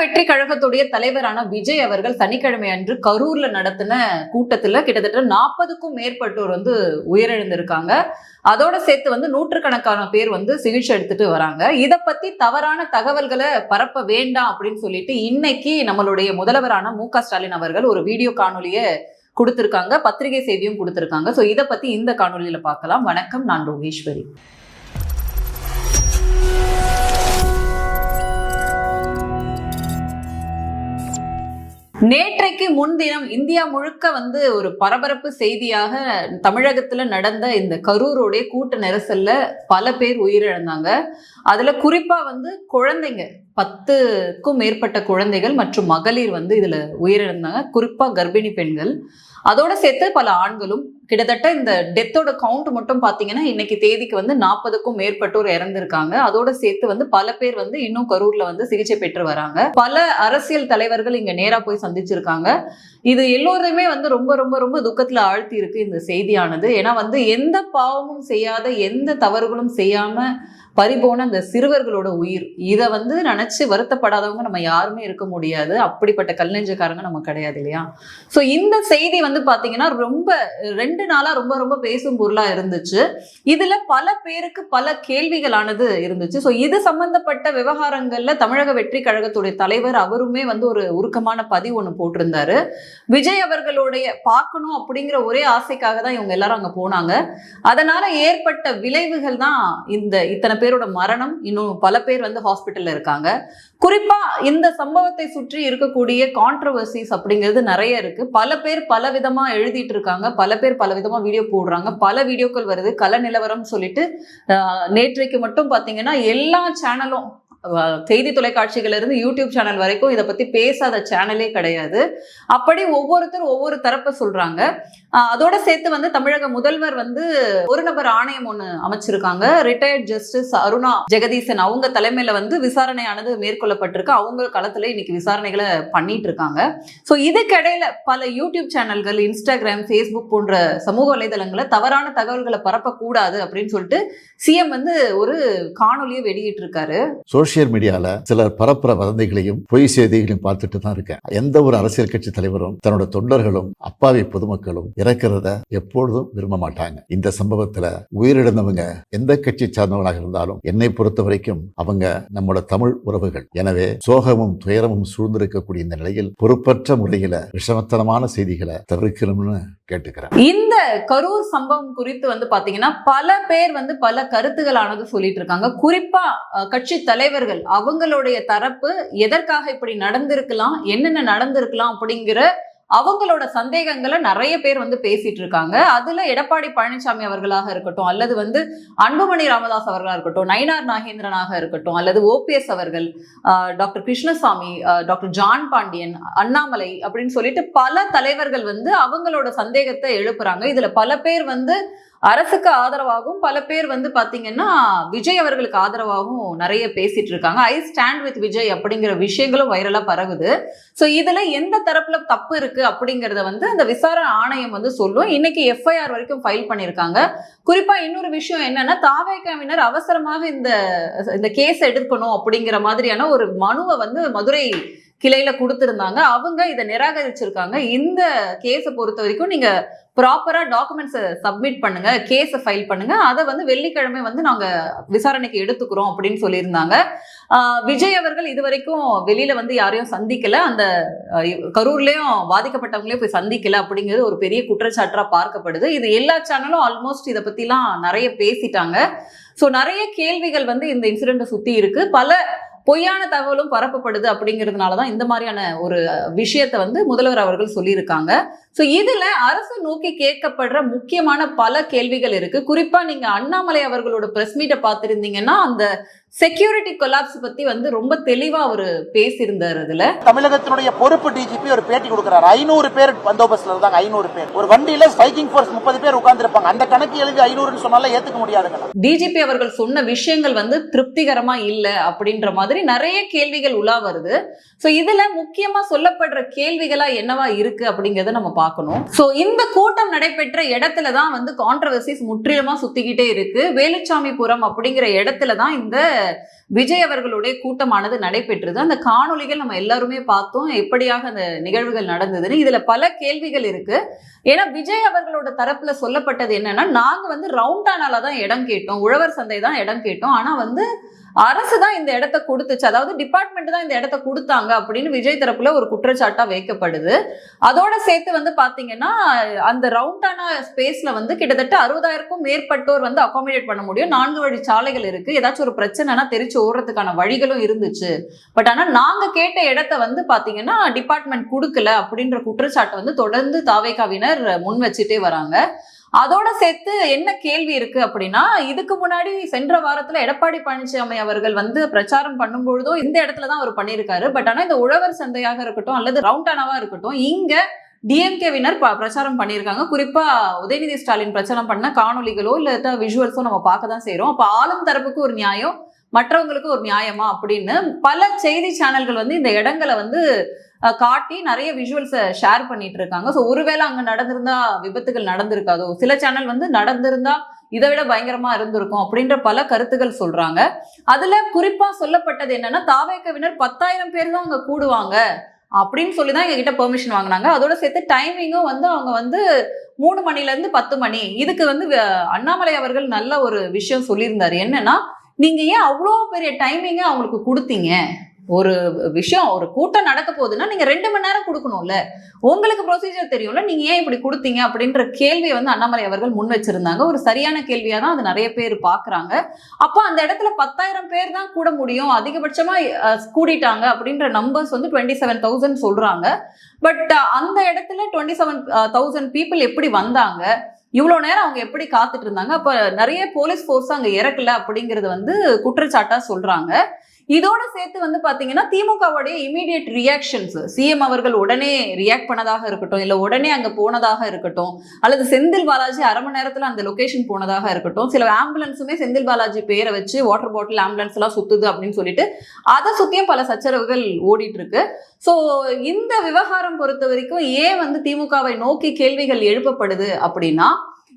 வெற்றி கழகத்துடைய தலைவரான விஜய் அவர்கள் சனிக்கிழமை அன்று கரூர்ல நடத்தின கூட்டத்துல கிட்டத்தட்ட நாற்பதுக்கும் மேற்பட்டோர் வந்து உயிரிழந்திருக்காங்க. அதோட சேர்த்து வந்து நூற்றுக்கணக்கான பேர் வந்து சிகிச்சை எடுத்துட்டு வராங்க. இதை பத்தி தவறான தகவல்களை பரப்ப வேண்டாம் அப்படின்னு சொல்லிட்டு இன்னைக்கு நம்மளுடைய முதல்வரான மு க ஸ்டாலின் அவர்கள் ஒரு வீடியோ காணொலியை கொடுத்திருக்காங்க. பத்திரிகை செய்தியும் கொடுத்திருக்காங்க. ஸோ இதை பத்தி இந்த காணொலியில பார்க்கலாம். வணக்கம் நான் ரோகேஸ்வரி. நேற்றைக்கு முன்தினம் இந்தியா முழுக்க வந்து ஒரு பரபரப்பு செய்தியாக தமிழகத்துல நடந்த இந்த கரூரோடைய கூட்ட நெரிசல்ல பல பேர் உயிரிழந்தாங்க. அதுல குறிப்பா வந்து குழந்தைங்க பத்துக்கும் மேற்பட்ட குழந்தைகள் மற்றும் மகளிர் வந்து இதுல உயிரிழந்தாங்க. குறிப்பா கர்ப்பிணி பெண்கள். அதோட சேர்த்து பல ஆண்களும் கிட்டத்தட்ட இந்த டெத்தோட கவுண்ட் மட்டும் பாத்தீங்கன்னா இன்னைக்கு தேதிக்கு வந்து நாற்பதுக்கும் மேற்பட்டோர் இறந்திருக்காங்க. அதோட சேர்த்து வந்து பல பேர் வந்து இன்னும் கரூர்ல வந்து சிகிச்சை பெற்று வராங்க. பல அரசியல் தலைவர்கள் இங்க நேரா போய் சந்திச்சிருக்காங்க. இது எல்லோருமே வந்து ரொம்ப ரொம்ப ரொம்ப துக்கத்துல ஆழ்த்தி இருக்கு இந்த செய்தியானது. ஏன்னா வந்து எந்த பாவமும் செய்யாத எந்த தவறுகளும் செய்யாம பறிபோன அந்த சிறுவர்களோட உயிர். இதை வந்து நினைச்சு வருத்தப்படாதவங்க நம்ம யாருமே இருக்க முடியாது. அப்படிப்பட்ட கல்நெஞ்சக்காரங்க நம்ம கிடையாது இல்லையா? ஸோ இந்த செய்தி வந்து பாத்தீங்கன்னா ரொம்ப ரெண்டு நாளா ரொம்ப ரொம்ப பேசும் பொருளா இருந்துச்சு. இதுல பல பேருக்கு பல கேள்விகளானது இருந்துச்சு. ஸோ இது சம்பந்தப்பட்ட விவகாரங்கள்ல தமிழக வெற்றி கழகத்துடைய தலைவர் அவருமே வந்து ஒரு உருக்கமான பதிவு ஒன்று போட்டிருந்தாரு. விஜய் அவர்களுடைய பார்க்கணும் அப்படிங்கிற ஒரே ஆசைக்காக தான் இவங்க எல்லாரும் அங்க போனாங்க. அதனால ஏற்பட்ட விளைவுகள் தான் இந்த இத்தனை பேரோட மரணம் இன்னும் பல பேர் வந்து ஹாஸ்பிட்டலில் இருக்காங்க. குறிப்பா இந்த சம்பவத்தை சுற்றி இருக்கக்கூடிய கான்ட்ரவர்சிஸ் அப்படிங்கிறது நிறைய இருக்கு. பல பேர் பல விதமா எழுதிட்டு இருக்காங்க. பல பேர் பல விதமா வீடியோ போடுறாங்க. பல வீடியோக்கள் வருது. கல நிலவரம் சொல்லிட்டு நேற்றைக்கு மட்டும் பாத்தீங்கன்னா எல்லா சேனலும் செய்தி தொலைக்காட்சிகளிலிருந்து யூடியூப் சேனல் வரைக்கும் இதை பத்தி பேசாத சேனலே கிடையாது. அப்படி ஒவ்வொருத்தரும் ஒவ்வொரு தரப்பை சொல்றாங்க. அதோட சேர்த்து வந்து தமிழக முதல்வர் வந்து ஒரு நபர் ஆணையம் ஒன்று அமைச்சிருக்காங்க. ரிட்டையர்ட் ஜஸ்டிஸ் அருணா ஜெகதீசன் அவங்க தலைமையில வந்து விசாரணையானது மேற்கொள்ளப்பட்டிருக்கு. அவங்க களத்துல இன்னைக்கு விசாரணைகளை பண்ணிட்டு இருக்காங்க ஸோ இதுக்கிடையில பல யூடியூப் சேனல்கள் இன்ஸ்டாகிராம் ஃபேஸ்புக் போன்ற சமூக வலைதளங்களை தவறான தகவல்களை பரப்பக்கூடாது அப்படின்னு சொல்லிட்டு சிஎம் வந்து ஒரு காணொலியை வெளியிட்டு இருக்காரு சோசியல் மீடியால சிலர் பரப்புற வதந்திகளையும் பொய் செய்திகளையும் பார்த்துட்டு தான் இருக்கேன். எந்த ஒரு அரசியல் கட்சி தலைவரும் தன்னோட தொண்டர்களும் அப்பாவி பொதுமக்களும் இறக்கிறத எப்பொழுதும் விரும்ப மாட்டாங்க. இந்த சம்பவத்துல உயிரிழந்தவங்க எந்த கட்சி சார்ந்தவங்களாக இருந்தாலும் என்னை பொறுத்த வரைக்கும் அவங்க நம்மளோட தமிழ் உறவுகள். எனவே சோகமும் துயரமும் சூழ்ந்திருக்கக்கூடிய இந்த நிலையில் பொறுப்பற்ற முறையில விஷமத்தனமான செய்திகளை தவிர்க்கணும்னு கேட்டுக்கிறேன். இந்த கரூர் சம்பவம் குறித்து வந்து பாத்தீங்கன்னா பல பேர் வந்து பல கருத்துகளானது சொல்லிட்டு இருக்காங்க. குறிப்பா கட்சி தலைவர் தலைவர்கள் அவங்களுடைய தரப்பு எதற்காக இப்படி நடந்திருக்கலாம் என்னென்ன நடந்திருக்கலாம் அப்படிங்கிற அவங்களோட சந்தேகங்களை நிறைய பேர் வந்து பேசிட்டு இருக்காங்க. அதுல எடப்பாடி பழனிசாமி அவர்களாக இருக்கட்டும் அல்லது வந்து அன்புமணி ராமதாஸ் அவர்களாக இருக்கட்டும் நயினார் நாகேந்திரனாக இருக்கட்டும் அல்லது ஓபிஎஸ் அவர்கள் ஆஹ் டாக்டர் கிருஷ்ணசாமி டாக்டர் ஜான் பாண்டியன் அண்ணாமலை அப்படின்னு சொல்லிட்டு பல தலைவர்கள் வந்து அவங்களோட சந்தேகத்தை எழுப்புறாங்க. இதுல பல பேர் வந்து அரசுக்கு ஆதரவாகவும் பல பேர் வந்து பாத்தீங்கன்னா விஜய் அவர்களுக்கு ஆதரவாகவும் நிறைய பேசிட்டு இருக்காங்க. ஐ ஸ்டாண்ட் வித் விஜய் அப்படிங்கிற விஷயங்களும் வைரலா பரவுது. ஸோ இதுல எந்த தரப்புல தப்பு இருக்கு அப்படிங்கறத வந்து அந்த விசாரணை ஆணையம் வந்து சொல்லும். இன்னைக்கு எஃப்ஐஆர் வரைக்கும் ஃபைல் பண்ணியிருக்காங்க. குறிப்பா இன்னொரு விஷயம் என்னன்னா தாவேக்காவினர் அவசரமாக இந்த இந்த கேஸ் எடுக்கணும் அப்படிங்கிற மாதிரியான ஒரு மனுவை வந்து மதுரை கிளையில கொடுத்திருந்தாங்க. அவங்க இதை நிராகரிச்சிருக்காங்க. இந்த கேஸை பொறுத்த வரைக்கும் நீங்க ப்ராப்பராக டாக்குமெண்ட்ஸை சப்மிட் பண்ணுங்க கேஸை ஃபைல் பண்ணுங்க. அதை வந்து வெள்ளிக்கிழமை வந்து நாங்கள் விசாரணைக்கு எடுத்துக்கிறோம் அப்படின்னு சொல்லியிருந்தாங்க. விஜய் அவர்கள் இது வரைக்கும் வெளியில வந்து யாரையும் சந்திக்கல. அந்த கரூர்லயும் பாதிக்கப்பட்டவங்களையும் போய் சந்திக்கல அப்படிங்கிறது ஒரு பெரிய குற்றச்சாட்டா பார்க்கப்படுது. இது எல்லா சேனலும் ஆல்மோஸ்ட் இதை பத்திலாம் நிறைய பேசிட்டாங்க. ஸோ நிறைய கேள்விகள் வந்து இந்த இன்சிடென்ட்டை சுத்தி இருக்கு. பல பொய்யான தகவலும் பரப்பப்படுது அப்படிங்கிறதுனால தான் இந்த மாதிரியான ஒரு விஷயத்தை வந்து முதல்வர் அவர்கள் சொல்லியிருக்காங்க. ஸோ இதுல அரசு நோக்கி கேட்கப்படுற முக்கியமான பல கேள்விகள் இருக்கு. குறிப்பா நீங்க அண்ணாமலை அவர்களோட பிரஸ் மீட்டை பார்த்திருந்தீங்கன்னா அந்த செக்யூரிட்டி கொலாப்ஸ் பத்தி வந்து ரொம்ப தெளிவா அவரு பேசியிருந்தார் அதுல. தமிழகத்தினுடைய பொறுப்பு டிஜிபி ஒரு பேட்டி கொடுக்கிறார். ஐநூறு பேர் பந்தோபஸ்ட்ல இருந்தாங்க ஐநூறு பேர். ஒரு வண்டியில ஸ்ட்ரைக்கிங் ஃபோர்ஸ் முப்பது பேர் உட்கார்ந்து இருப்பாங்க அந்த கணக்கு எழுதி ஐநூறுன்னு சொன்னால ஏத்துக்க முடியாதுங்க டிஜிபி அவர்கள் சொன்ன விஷயங்கள் வந்து திருப்திகரமா இல்ல அப்படின்ற மாதிரி நிறைய கேள்விகள் உலா வருது. சோ இதுல முக்கியமா சொல்லப்படுற கேள்விகளா என்னவா இருக்கு அப்படிங்கறத நம்ம பார்க்கணும். சோ இந்த கூட்டம் நடைபெற்ற இடத்துல தான் வந்து கான்ட்ரவர்சிஸ் முற்றிலுமா சுத்திக்கிட்டே இருக்கு. வேலுச்சாமிபுரம் அப்படிங்கிற இடத்துல தான் இந்த விஜய் அவர்களுடைய கூட்டமானது நடைபெற்றது. அந்த காணொளிகள் நம்ம எல்லாருமே பார்த்தோம். எப்படியாக அந்த நிகழ்வுகள் நடந்ததுன்னு. இதுல பல கேள்விகள் இருக்கு. ஏன்னா விஜய் அவர்களோட தரப்புல சொல்லப்பட்டது என்னன்னா நாங்க வந்து ரவுண்டானால தான் இடம் கேட்டோம். உழவர் சந்தை தான் இடம் கேட்டோம். ஆனா வந்து அரசு தான் இந்த இடத்த கொடுத்துச்சு. அதாவது டிபார்ட்மெண்ட் தான் இந்த இடத்த கொடுத்தாங்க அப்படின்னு விஜய் தரப்புல ஒரு குற்றச்சாட்டா வைக்கப்படுது. அதோட சேர்த்து வந்து பாத்தீங்கன்னா அந்த ரவுண்டான ஸ்பேஸ்ல வந்து கிட்டத்தட்ட அறுபதாயிரக்கும் மேற்பட்டோர் வந்து அகாமடேட் பண்ண முடியும். நான்கு வழி சாலைகள் இருக்கு. ஏதாச்சும் ஒரு பிரச்சனைனா தெரிச்சு ஓடுறதுக்கான வழிகளும் இருந்துச்சு. பட் ஆனா நாங்க கேட்ட இடத்த வந்து பாத்தீங்கன்னா டிபார்ட்மெண்ட் கொடுக்கல அப்படின்ற குற்றச்சாட்டை வந்து தொடர்ந்து தாவேகாவினர் முன் வச்சுட்டே வராங்க. அதோட சேர்த்து என்ன கேள்வி இருக்கு அப்படின்னா இதுக்கு முன்னாடி சென்ற வாரத்துல எடப்பாடி பழனிசாமி அவர்கள் வந்து பிரச்சாரம் பண்ணும்பொழுதும் இந்த இடத்துல தான் அவர் பண்ணியிருக்காரு. பட் ஆனா இந்த உழவர் சந்தையாக இருக்கட்டும் அல்லது ரவுண்டானாவா இருக்கட்டும் இங்க டிஎம்கேவினர் பிரச்சாரம் பண்ணியிருக்காங்க. குறிப்பா உதயநிதி ஸ்டாலின் பிரச்சாரம் பண்ண காணொலிகளோ இல்ல விஷுவல்ஸோ நம்ம பார்க்க தான் செய்யறோம் அப்ப ஆளும் தரப்புக்கு ஒரு நியாயம் மற்றவங்களுக்கு ஒரு நியாயமா அப்படின்னு பல செய்தி சேனல்கள் வந்து இந்த இடங்களை வந்து காட்டி நிறைய விஷுவல்ஸை ஷேர் பண்ணிட்டு இருக்காங்க ஸோ ஒருவேளை அங்கே நடந்திருந்தா விபத்துகள் நடந்திருக்காதோ? சில சேனல் வந்து நடந்திருந்தா இதை விட பயங்கரமா இருந்திருக்கும் அப்படின்ற பல கருத்துக்கள் சொல்றாங்க. அதுல குறிப்பா சொல்லப்பட்டது என்னன்னா தாவேக்கவினர் பத்தாயிரம் பேர் தான் அங்க கூடுவாங்க அப்படின்னு சொல்லி தான் எங்ககிட்ட பெர்மிஷன் வாங்கினாங்க. அதோட சேர்த்து டைமிங்கும் வந்து அவங்க வந்து மூணு மணில இருந்து பத்து மணி. இதுக்கு வந்து வ- அண்ணாமலை அவர்கள் நல்ல ஒரு விஷயம் சொல்லியிருந்தாரு. என்னன்னா நீங்க ஏன் அவ்வளோ பெரிய டைமிங்கை அவங்களுக்கு கொடுத்தீங்க? ஒரு விஷயம் ஒரு கூட்டம் நடக்க போகுதுன்னா நீங்க ரெண்டு மணி நேரம் கொடுக்கணும்ல. உங்களுக்கு ப்ரொசீஜர் தெரியும்ல நீங்க ஏன் இப்படி கொடுத்தீங்க அப்படின்ற கேள்வியை வந்து அண்ணாமலை அவர்கள் முன் வச்சிருந்தாங்க. ஒரு சரியான கேள்வியா தான் அது நிறைய பேர் பாக்குறாங்க அப்போ அந்த இடத்துல பத்தாயிரம் பேர் தான் கூட முடியும். அதிகபட்சமா கூடிட்டாங்க அப்படின்ற நம்பர்ஸ் வந்து டுவெண்ட்டி செவன் தௌசண்ட் சொல்றாங்க பட் அந்த இடத்துல டுவெண்ட்டி செவன் தௌசண்ட் பீப்புள் எப்படி வந்தாங்க? இவ்வளோ நேரம் அவங்க எப்படி காத்துட்டு இருந்தாங்க? அப்போ நிறைய போலீஸ் ஃபோர்ஸ் அங்கே இறக்கல அப்படிங்கறது வந்து குற்றச்சாட்டாக சொல்கிறாங்க இதோட சேர்த்து வந்து பாத்தீங்கன்னா திமுகவுடைய இமீடியட் ரியாக்ஷன்ஸ் சிஎம் அவர்கள் உடனே ரியாக்ட் பண்ணதாக இருக்கட்டும் இல்ல உடனே அங்க போனதாக இருக்கட்டும் அல்லது செந்தில் பாலாஜி அரை மணி நேரத்துல அந்த லொகேஷன் போனதாக இருக்கட்டும் சில ஆம்புலன்ஸுமே செந்தில் பாலாஜி பேரை வச்சு வாட்டர் பாட்டில் ஆம்புலன்ஸ் எல்லாம் சுத்துது அப்படின்னு சொல்லிட்டு அதை சுத்தியும் பல சச்சரவுகள் ஓடிட்டு இருக்கு ஸோ இந்த விவகாரம் பொறுத்த வரைக்கும் ஏன் வந்து திமுகவை நோக்கி கேள்விகள் எழுப்பப்படுது அப்படின்னா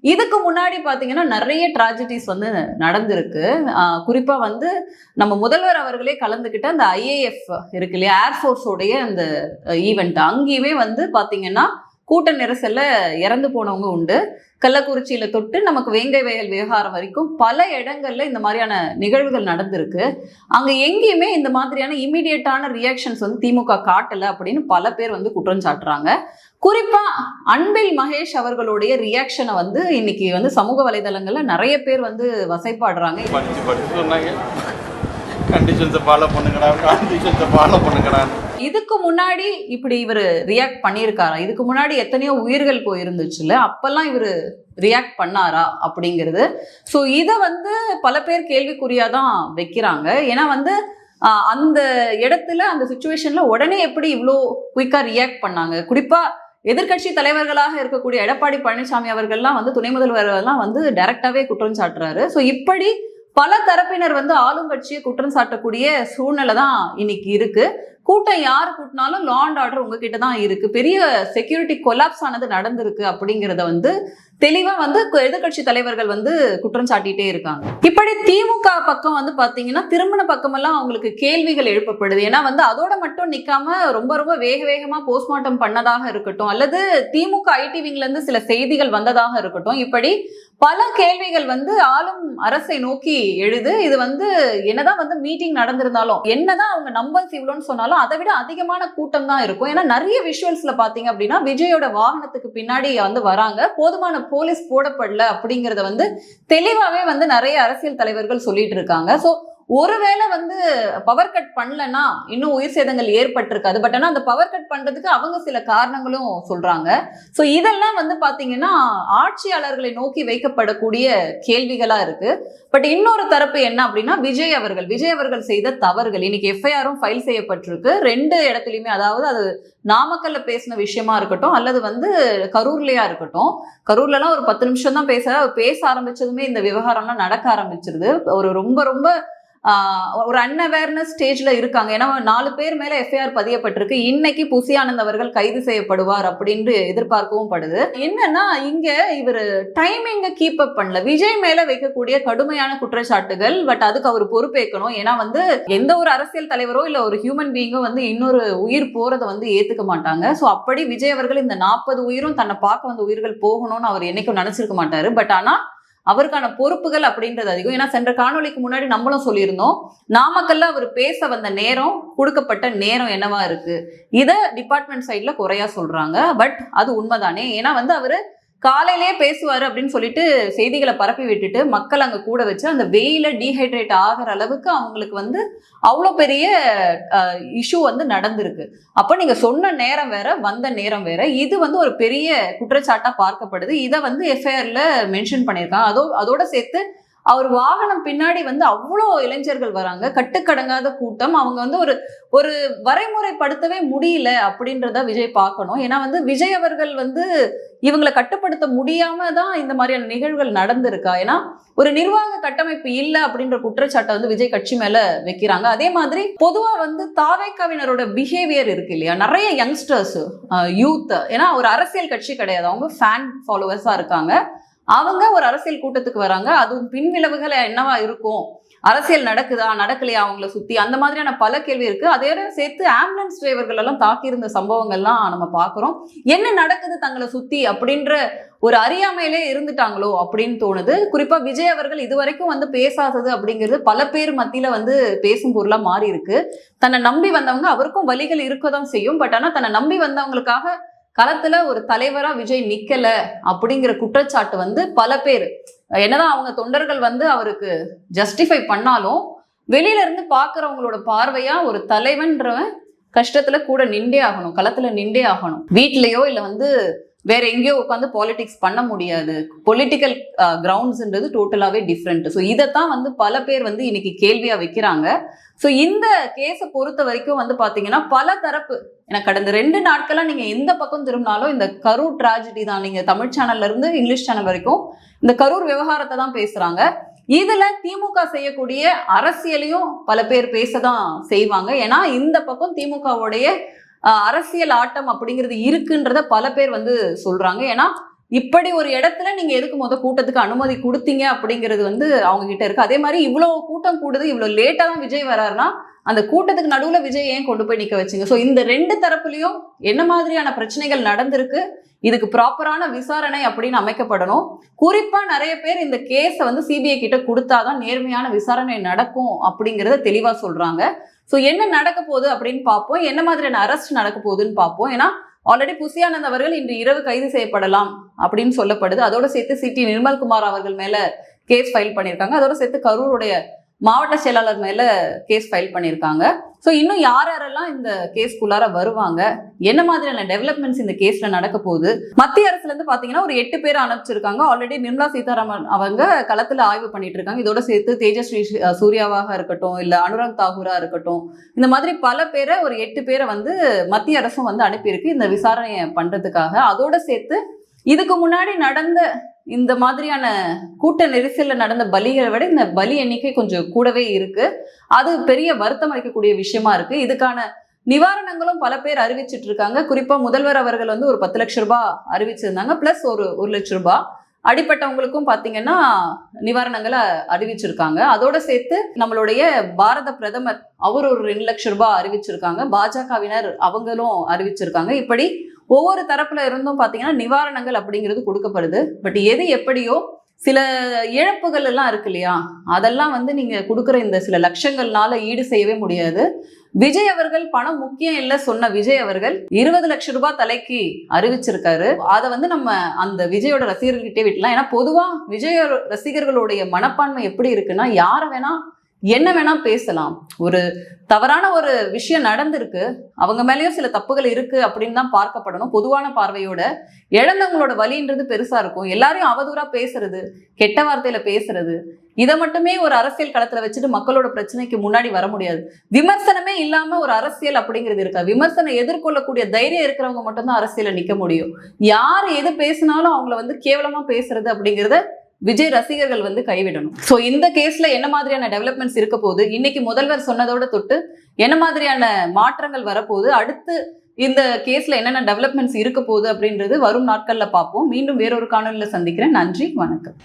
இதுக்கு முன்னாடி பார்த்தீங்கன்னா நிறைய ட்ராஜடிஸ் வந்து நடந்திருக்கு. ஆஹ் குறிப்பா வந்து நம்ம முதல்வர் அவர்களே கலந்துக்கிட்ட அந்த ஐஏஎஃப் இருக்கு இல்லையா? ஏர்ஃபோர்ஸோடைய அந்த ஈவெண்ட் அங்கேயுமே வந்து பார்த்தீங்கன்னா கூட்ட நெரிசல்ல இறந்து போனவங்க உண்டு. கள்ளக்குறிச்சியில தொட்டு நமக்கு வேங்கை வயல் விவகாரம் வரைக்கும் பல இடங்கள்ல இந்த மாதிரியான நிகழ்வுகள் நடந்திருக்கு. அங்க எங்கேயுமே இந்த மாதிரியான இமீடியட்டான ரியாக்ஷன்ஸ் வந்து திமுக காட்டல அப்படின்னு பல பேர் வந்து குற்றம் சாட்டுறாங்க. குறிப்பா அன்பில் மகேஷ் அவர்களுடைய ரியாக்ஷனை வந்து இன்னைக்கு வந்து சமூக வலைதளங்கள்ல நிறைய பேர் வந்து வசைப்பாடுறாங்க. கண்டிஷன்ஸை ஃபாலோ பண்ணுங்கடா கண்டிஷன்ஸை ஃபாலோ பண்ணுங்கடா. இதுக்கு முன்னாடி இப்படி இவர் ரியாக்ட் பண்ணியிருக்காரா? இதுக்கு முன்னாடி எத்தனையோ உயிர்கள் போயிருந்துச்சுல்ல அப்பெல்லாம் இவர் ரியாக்ட் பண்ணாரா அப்படிங்கிறது. ஸோ இதை வந்து பல பேர் கேள்விக்குறியாக தான் வைக்கிறாங்க. ஏன்னா வந்து அந்த இடத்துல அந்த சுச்சுவேஷனில் உடனே எப்படி இவ்வளோ குயிக்காக ரியாக்ட் பண்ணாங்க? குறிப்பாக எதிர்க்கட்சி தலைவர்களாக இருக்கக்கூடிய எடப்பாடி பழனிசாமி அவர்கள்லாம் வந்து துணை முதல்வர் எல்லாம் வந்து டைரக்டாகவே குற்றம் சாட்டுறாரு. ஸோ இப்படி பல தரப்பினர் வந்து ஆளுங்கட்சியை குற்றம் சாட்டக்கூடிய சூழ்நிலை தான் இன்னைக்கு இருக்கு. கூட்டம் யார் கூட்டினாலும் லா அண்ட் ஆர்டர் உங்ககிட்ட தான் இருக்கு. பெரிய செக்யூரிட்டி கொலாப்ஸ் ஆனது நடந்திருக்கு அப்படிங்கிறத வந்து தெளிவா வந்து எதிர்கட்சி எதிர்க்கட்சி தலைவர்கள் வந்து குற்றம் சாட்டிட்டே இருக்காங்க. இப்படி திமுக பக்கம் வந்து பாத்தீங்கன்னா திருமண பக்கமெல்லாம் அவங்களுக்கு கேள்விகள் எழுப்பப்படுது. ஏன்னா வந்து அதோட மட்டும் நிக்காம ரொம்ப ரொம்ப வேக வேகமா போஸ்ட்மார்ட்டம் பண்ணதாக இருக்கட்டும். அல்லது திமுக ஐடி விங்ல இருந்து சில செய்திகள் வந்ததாக இருக்கட்டும். இப்படி பல கேள்விகள் வந்து ஆளும் அரசை நோக்கி எழுது. இது வந்து என்னதான் வந்து மீட்டிங் நடந்திருந்தாலும் என்னதான் அவங்க நம்பர்ஸ் இவ்வளோன்னு சொன்னாலும் அதை விட அதிகமான கூட்டம் தான் இருக்கும். ஏன்னா நிறைய விஷுவல்ஸ்ல பாத்தீங்க அப்படின்னா விஜயோட வாகனத்துக்கு பின்னாடி வந்து வராங்க. போதுமான போலீஸ் போடப்படல அப்படிங்கறத வந்து தெளிவாவே வந்து நிறைய அரசியல் தலைவர்கள் சொல்லிட்டு இருக்காங்க. ஸோ ஒருவேளை வந்து பவர் கட் பண்ணலன்னா இன்னும் உயிர் சேதங்கள் ஏற்பட்டிருக்காது. பட் ஆனால் அந்த பவர் கட் பண்றதுக்கு அவங்க சில காரணங்களும் சொல்றாங்க. ஸோ இதெல்லாம் வந்து பாத்தீங்கன்னா ஆட்சியாளர்களை நோக்கி வைக்கப்படக்கூடிய கேள்விகளா இருக்கு. பட் இன்னொரு தரப்பு என்ன அப்படின்னா விஜய் அவர்கள். விஜய் அவர்கள் செய்த தவறுகள். இன்னைக்கு எஃப்ஐஆரும் ஃபைல் செய்யப்பட்டிருக்கு. ரெண்டு இடத்துலையுமே அதாவது அது நாமக்கல்ல பேசின விஷயமா இருக்கட்டும் அல்லது வந்து கரூர்லயா இருக்கட்டும். கரூர்லலாம் ஒரு பத்து நிமிஷம் தான் பேச பேச ஆரம்பிச்சதுமே இந்த விவகாரம்லாம் நடக்க ஆரம்பிச்சிருது. ஒரு ரொம்ப ரொம்ப ஒரு அன்அவேர்னஸ் ஸ்டேஜ்ல இருக்காங்க. ஏன்னா நாலு பேர் மேல எஃப்ஐஆர் பதியப்பட்டிருக்கு. இன்னைக்கு புசியானந்த் அவர்கள் கைது செய்யப்படுவார் அப்படின்னு எதிர்பார்க்கவும் படுது. என்னன்னா இங்க இவர் டைமிங்க கீப் அப் பண்ணல. விஜய் மேல வைக்கக்கூடிய கடுமையான குற்றச்சாட்டுகள் பட் அதுக்கு அவர் பொறுப்பேற்கணும். ஏன்னா வந்து எந்த ஒரு அரசியல் தலைவரோ இல்ல ஒரு ஹியூமன் பீயிங்கோ வந்து இன்னொரு உயிர் போறதை வந்து ஏத்துக்க மாட்டாங்க. ஸோ அப்படி விஜய் அவர்கள் இந்த நாற்பது உயிரும் தன்னை பார்க்க வந்த உயிர்கள் போகணும்னு அவர் என்னைக்கும் நினைச்சிருக்க மாட்டாரு. பட் ஆனா அவருக்கான பொறுப்புகள் அப்படின்றது அதிகம். ஏன்னா சென்ற காணொளிக்கு முன்னாடி நம்மளும் சொல்லியிருந்தோம் நாமக்கல்ல அவர் பேச வந்த நேரம் கொடுக்கப்பட்ட நேரம் என்னவா இருக்கு? இதை டிபார்ட்மெண்ட் சைட்ல குறையா சொல்றாங்க. பட் அது உண்மைதானே? ஏன்னா வந்து அவரு காலையிலேயே பேசுவார் அப்படின்னு சொல்லிட்டு செய்திகளை பரப்பி விட்டுட்டு மக்கள் அங்கே கூட வச்சு அந்த வெயில டீஹைட்ரேட் ஆகிற அளவுக்கு அவங்களுக்கு வந்து அவ்வளோ பெரிய இஷ்யூ வந்து நடந்திருக்கு. அப்போ நீங்கள் சொன்ன நேரம் வேற வந்த நேரம் வேற இது வந்து ஒரு பெரிய குற்றச்சாட்டாக பார்க்கப்படுது. இதை வந்து எஃப்ஐஆரில் மென்ஷன் பண்ணியிருக்காங்க. அதோ அதோட சேர்த்து அவர் வாகனம் பின்னாடி வந்து அவ்வளோ இளைஞர்கள் வராங்க. கட்டுக்கடங்காத கூட்டம். அவங்க வந்து ஒரு ஒரு வரைமுறைப்படுத்தவே முடியல அப்படின்றத விஜய் பார்க்கணும். ஏன்னா வந்து விஜய் அவர்கள் வந்து இவங்களை கட்டுப்படுத்த முடியாம தான் இந்த மாதிரியான நிகழ்வுகள் நடந்திருக்கா? ஏன்னா ஒரு நிர்வாக கட்டமைப்பு இல்லை அப்படின்ற குற்றச்சாட்டை வந்து விஜய் கட்சி மேல வைக்கிறாங்க. அதே மாதிரி பொதுவா வந்து தாவேக்காவினரோட பிஹேவியர் இருக்கு இல்லையா? நிறைய யங்ஸ்டர்ஸ் யூத் ஏன்னா ஒரு அரசியல் கட்சி கிடையாது. அவங்க ஃபேன் ஃபாலோவர்ஸா இருக்காங்க. அவங்க ஒரு அரசியல் கூட்டத்துக்கு வராங்க. அதுவும் பின்விளைவுகள் என்னவா இருக்கும்? அரசியல் நடக்குதா? நடக்கலையா? அவங்கள சுத்தி. அந்த மாதிரியான பல கேள்வி இருக்கு. அதோட சேர்த்து ஆம்புலன்ஸ் டிரைவர்கள் எல்லாம் தாக்கியிருந்த சம்பவங்கள்லாம் நம்ம பார்க்குறோம். என்ன நடக்குது தங்களை சுத்தி அப்படின்ற ஒரு அறியாமையிலே இருந்துட்டாங்களோ அப்படின்னு தோணுது. குறிப்பா விஜய் அவர்கள் இதுவரைக்கும் வந்து பேசாதது அப்படிங்கிறது பல பேர் மத்தியில வந்து பேசும் பொருளா மாறி இருக்கு தன்னை நம்பி வந்தவங்க அவருக்கும் வழிகள் இருக்கதான் செய்யும். பட் ஆனா தன்னை நம்பி வந்தவங்களுக்காக களத்துல ஒரு தலைவரா விஜய் நிக்கல அப்படிங்கிற குற்றச்சாட்டு வந்து பல பேர். என்னதான் அவங்க தொண்டர்கள் வந்து அவருக்கு ஜஸ்டிஃபை பண்ணாலும் வெளியில இருந்து பாக்குறவங்களோட பார்வையா ஒரு தலைவன்றவன் கஷ்டத்துல கூட நின்றே ஆகணும் களத்துல நின்றே ஆகணும். வீட்லயோ இல்ல வந்து வேற எங்கேயோ உட்காந்து பாலிடிக்ஸ் பண்ண முடியாது. பொலிட்டிக்கல் கிரவுண்ட்ஸ்ன்றது டோட்டலாவே டிஃப்ரெண்ட் ஸோ இதைத்தான் வந்து பல பேர் வந்து இன்னைக்கு கேள்வியா வைக்கிறாங்க. ஸோ இந்த கேஸை பொறுத்த வரைக்கும் வந்து பாத்தீங்கன்னா பல தரப்பு எனக்கு கடந்த ரெண்டு நாட்களா நீங்க எந்த பக்கம் திரும்பினாலும் இந்த கரூர் ட்ராஜடி தான். நீங்க தமிழ் சேனல்ல இருந்து இங்கிலீஷ் சேனல் வரைக்கும் இந்த கரூர் விவகாரத்தை தான் பேசுறாங்க. இதுல திமுக செய்யக்கூடிய அரசியலையும் பல பேர் பேசதான் செய்வாங்க. ஏன்னா இந்த பக்கம் திமுகவுடைய அரசியல் ஆட்டம் அப்படிங்கிறது இருக்குன்றத பல பேர் வந்து சொல்றாங்க. ஏன்னா இப்படி ஒரு இடத்துல நீங்க எதுக்கு முத கூட்டத்துக்கு அனுமதி கொடுத்தீங்க அப்படிங்கிறது வந்து அவங்க கிட்ட இருக்கு. அதே மாதிரி இவ்வளவு கூட்டம் கூடுது இவ்வளவு லேட்டா தான் விஜய் வராருன்னா அந்த கூட்டத்துக்கு நடுவுல விஜய் ஏன் கொண்டு போய் நிக்க வச்சுங்க? ஸோ இந்த ரெண்டு தரப்புலயும் என்ன மாதிரியான பிரச்சனைகள் நடந்திருக்கு? இதுக்கு ப்ராப்பரான விசாரணை அப்படின்னு அமைக்கப்படணும். குறிப்பா நிறைய பேர் இந்த கேஸை வந்து சிபிஐ கிட்ட கொடுத்தாதான் நேர்மையான விசாரணை நடக்கும் அப்படிங்கிறத தெளிவா சொல்றாங்க. ஸோ என்ன நடக்க போகுது அப்படின்னு பார்ப்போம். என்ன மாதிரியான அரெஸ்ட் நடக்க போகுதுன்னு பார்ப்போம். ஏன்னா ஆல்ரெடி புசியானந்த் அவர்கள் இன்று இரவு கைது செய்யப்படலாம் அப்படின்னு சொல்லப்படுது. அதோட சேர்த்து சிடி நிர்மல்குமார் அவர்கள் மேல கேஸ் ஃபைல் பண்ணியிருக்காங்க. அதோட சேர்த்து கரூருடைய மாவட்ட செயலாளர் மேல கேஸ் ஃபைல் பண்ணியிருக்காங்க ஸோ இன்னும் யார் யாரெல்லாம் இந்த கேஸ்க்குள்ளார வருவாங்க? என்ன மாதிரியான டெவலப்மெண்ட்ஸ் இந்த கேஸ்ல நடக்க போகுது? மத்திய அரசுல இருந்து பாத்தீங்கன்னா ஒரு எட்டு பேர் அனுப்பிச்சிருக்காங்க. ஆல்ரெடி நிர்மலா சீதாராமன் அவங்க களத்துல ஆய்வு பண்ணிட்டு இருக்காங்க இதோட சேர்த்து தேஜஸ்ரீ சூர்யாவாக இருக்கட்டும் இல்ல அனுராக் தாகூரா இருக்கட்டும் இந்த மாதிரி பல பேரை ஒரு எட்டு பேரை வந்து மத்திய அரசும் வந்து அனுப்பியிருக்கு இந்த விசாரணையை பண்றதுக்காக. அதோட சேர்த்து இதுக்கு முன்னாடி நடந்த இந்த மாதிரியான கூட்ட நெரிசலில் நடந்த பலிகளை விட இந்த பலி எண்ணிக்கை கொஞ்சம் கூடவே இருக்கு. அது பெரிய வருத்தம் அளிக்கக்கூடிய விஷயமா இருக்கு. இதுக்கான நிவாரணங்களும் பல பேர் அறிவிச்சிட்டு இருக்காங்க குறிப்பா முதல்வர் அவர்கள் வந்து ஒரு பத்து லட்ச ரூபாய் அறிவிச்சிருந்தாங்க. பிளஸ் ஒரு ஒரு லட்ச ரூபாய் அடிப்பட்டவங்களுக்கும் பாத்தீங்கன்னா நிவாரணங்களை அறிவிச்சிருக்காங்க. அதோட சேர்த்து நம்மளுடைய பாரத பிரதமர் அவர் ஒரு ரெண்டு லட்ச ரூபாய் அறிவிச்சிருக்காங்க. பாஜகவினர் அவங்களும் அறிவிச்சிருக்காங்க. இப்படி ஒவ்வொரு தரப்புல இருந்தும் பார்த்தீங்கன்னா நிவாரணங்கள் அப்படிங்கிறது கொடுக்கப்படுது. பட் எது எப்படியோ சில இழப்புகள் எல்லாம் இருக்கு இல்லையா? அதெல்லாம் வந்து நீங்க கொடுக்குற இந்த சில லட்சங்கள்னால ஈடு செய்யவே முடியாது. விஜய் அவர்கள் பணம் முக்கியம் இல்ல சொன்ன விஜய் அவர்கள் இருபது லட்சம் ரூபாய் தலைக்கு அறிவிச்சிருக்காரு. அதை வந்து நம்ம அந்த விஜயோட ரசிகர்கள்கிட்டே விட்டலாம். ஏன்னா பொதுவா விஜய் ரசிகர்களுடைய மனப்பான்மை எப்படி இருக்குன்னா யாரை வேணா என்ன வேணா பேசலாம். ஒரு தவறான ஒரு விஷயம் நடந்திருக்கு. அவங்க மேலேயும் சில தப்புகள் இருக்கு அப்படின்னு தான் பார்க்கப்படணும். பொதுவான பார்வையோட இழந்தவங்களோட வலின்றது பெருசா இருக்கும். எல்லாரையும் அவதூறா பேசுறது கெட்ட வார்த்தையில பேசுறது. இதை மட்டுமே ஒரு அரசியல் களத்துல வச்சுட்டு மக்களோட பிரச்சனைக்கு முன்னாடி வர முடியாது. விமர்சனமே இல்லாம ஒரு அரசியல் அப்படிங்கிறது இருக்கா? விமர்சனம் எதிர்கொள்ளக்கூடிய தைரியம் இருக்கிறவங்க மட்டும்தான் அரசியல நிக்க முடியும். யார் எது பேசினாலும் அவங்கள வந்து கேவலமா பேசுறது அப்படிங்கிறத விஜய் ரசிகர்கள் வந்து கைவிடணும். ஸோ இந்த கேஸ்ல என்ன மாதிரியான டெவலப்மெண்ட்ஸ் இருக்க போகுது? இன்னைக்கு முதல்வர் சொன்னதோட தொட்டு என்ன மாதிரியான மாற்றங்கள் வரப்போகுது? அடுத்து இந்த கேஸ்ல என்னென்ன டெவலப்மெண்ட்ஸ் இருக்க போகுது அப்படின்றது வரும் நாட்கள்ல பார்ப்போம். மீண்டும் வேறொரு காணொலியில் சந்திக்கிறேன். நன்றி வணக்கம்.